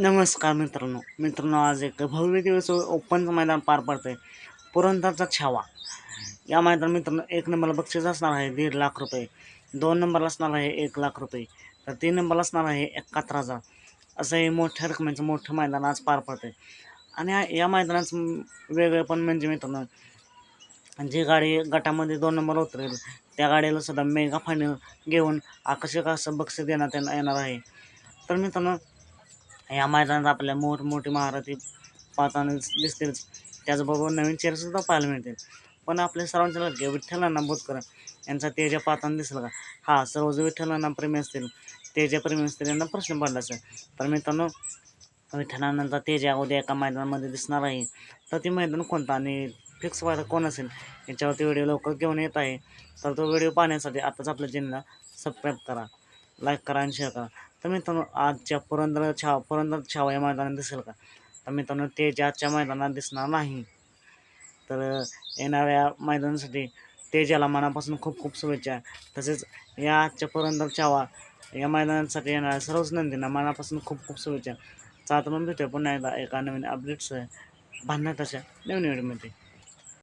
नमस्कार मित्रांनो. मित्रांनो आज एक भव्य दिवस ओपनचं मैदान पार पडतंय. पुरंदरचा छावा. या मैदान मित्रांनो एक नंबरला बक्षीस असणार आहे दीड लाख रुपये. दोन नंबरला असणार आहे एक लाख रुपये. तर तीन नंबरला असणार आहे एकाहत्तर हजार. असं हे मोठ्या रकमेचं मोठं मैदान आज पार पडतंय. आणि या- मैदानाचं वेगळं पण म्हणजे मित्रांनो जी गाडी गटामध्ये दोन नंबर उतरेल त्या गाडीला सुद्धा मेगा फायनल घेऊन आकर्षक असं बक्षीस देण्यात येणार आहे. तर मित्रांनो या मैदानात आपल्या मोठमोठी महारथी पाहताना दिसतील. त्याचबरोबर नवीन चेहरेसुद्धा पाहायला मिळतील. पण आपल्या सर्वांच्या लगे विठ्ठलांना बोधकर यांचा तेजा पाहताना दिसला का? हा सर्व जो विठ्ठलांना प्रेमी असतील तेजा प्रेमी असतील यांना प्रश्न पडला असेल. तर मित्रांनो विठ्ठलानंतर तेजा उद्या एका मैदानामध्ये दिसणार आहे. तर ते मैदान कोणतं आणि फिक्स व्हायला कोण असेल याच्यावरती व्हिडिओ लवकर घेऊन येत आहे. तर तो व्हिडिओ पाहण्यासाठी आताच आपल्या चॅनलला सबस्क्राईब करा. लाईक करा आणि शेअर करा तर मित्रांनो आजच्या पुरंदर छाव पुरंदर छावा या मैदानात दिसेल का? तर मित्रांनो ते जे आजच्या मैदानात दिसणार नाही तर येणाऱ्या मैदानासाठी तेजाला मनापासून खूप खूप शुभेच्छा. तसेच या आजच्या पुरंदर छावा या मैदानासाठी येणाऱ्या सर्वच नंदींना मनापासून खूप खूप शुभेच्छा. चालतं मग भेटूया पुन्हा एकदा एका नवीन अपडेट्स भांडण्यात अशा नवीन व्हिडिओमध्ये